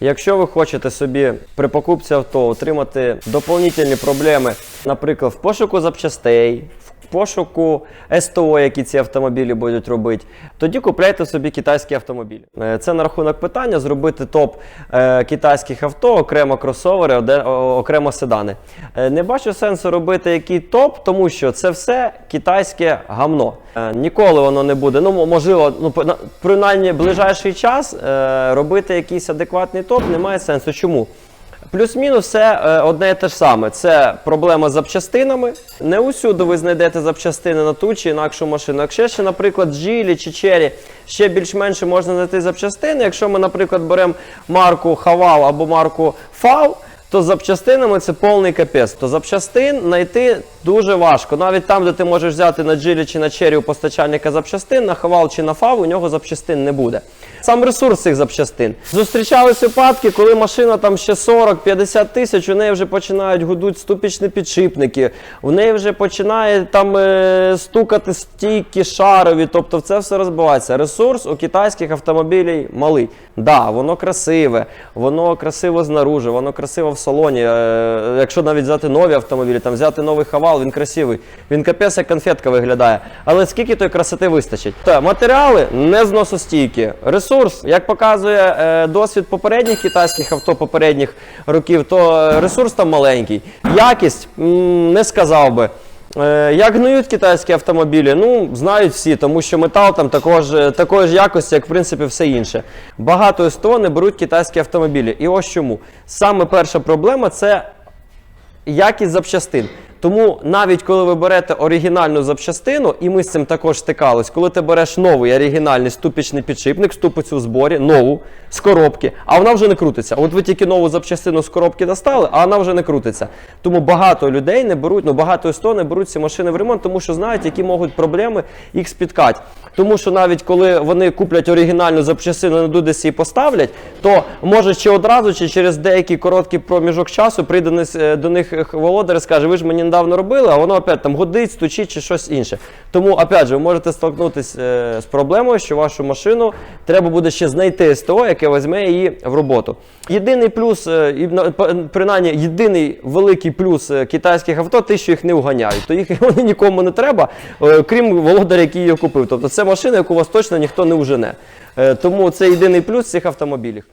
Якщо ви хочете собі при покупці авто отримати доповнительні проблеми, наприклад, в пошуку запчастей, в пошуку СТО, які ці автомобілі будуть робити, тоді купляйте собі китайські автомобілі. Е, Це на рахунок питання зробити топ е, китайських авто, окремо кросовери, окремо седани. Е, Не бачу сенсу робити який топ, тому що це все китайське гамно. Ніколи воно не буде. Ну, можливо, ну принаймні ближайший час робити якийсь адекватний топ немає сенсу. Чому? Плюс-мінус все е, одне і те ж саме. Це проблема з запчастинами. Не усюди ви знайдете запчастини на ту чи інакшу машину. Якщо ще, наприклад, Geely чи Чері ще більш-менше можна знайти запчастини. Якщо ми, наприклад, беремо марку Хавал або марку FAW, то з запчастинами це повний капець. То запчастин знайти дуже важко. Навіть там, де ти можеш взяти на Geely чи на Cherry у постачальника запчастин, на Haval чи на FAW, у нього запчастин не буде. Сам ресурс цих запчастин. Зустрічались випадки, коли машина там ще 40-50 тисяч, у неї вже починають гудуть ступічні підшипники, у неї вже починає там е, стукати стійки шарові, тобто це все розбивається. Ресурс у китайських автомобілів малий. Да, воно красиве, воно красиво знаружи, воно красиво в салоні. Е, якщо навіть взяти нові автомобілі, там взяти новий хавал, він красивий. Він капець як конфетка виглядає. Але скільки тої красоти вистачить? Та, матеріали не зносостійкі. Ресурс, як показує е, досвід попередніх китайських авто попередніх років, то е, ресурс там маленький. Якість не сказав би. Е, Як гниють китайські автомобілі? Ну, знають всі, тому що метал там також, е, такої ж якості, як в принципі все інше. Багато СТО не беруть китайські автомобілі. І ось чому. Саме перша проблема це якість запчастин. Тому навіть коли ви берете оригінальну запчастину, і ми з цим також стикались, коли ти береш новий оригінальний ступічний підшипник, ступицю в зборі, нову з коробки, а вона вже не крутиться. От ви тільки нову запчастину з коробки достали, а вона вже не крутиться. Тому багато людей не беруть, ну багато СТО не беруть ці машини в ремонт, тому що знають, які можуть проблеми їх спіткати. Тому що навіть коли вони куплять оригінальну запчастину, не десь її поставлять, то може чи одразу, чи через деякий короткий проміжок часу прийде е, до них володар і скаже, ви ж мені недавно робили, а воно опять там годить, стучить чи щось інше. Тому, опять же, ви можете столкнутися е, з проблемою, що вашу машину треба буде ще знайти СТО, яке візьме її в роботу. Єдиний плюс, е, принаймні, єдиний великий плюс е, китайських авто, те, що їх не вганяють. То їх вони нікому не треба, е, крім володаря, який її купив. Тобто це машина, яку вас точно ніхто не вжене. Е, Тому це єдиний плюс цих автомобілів.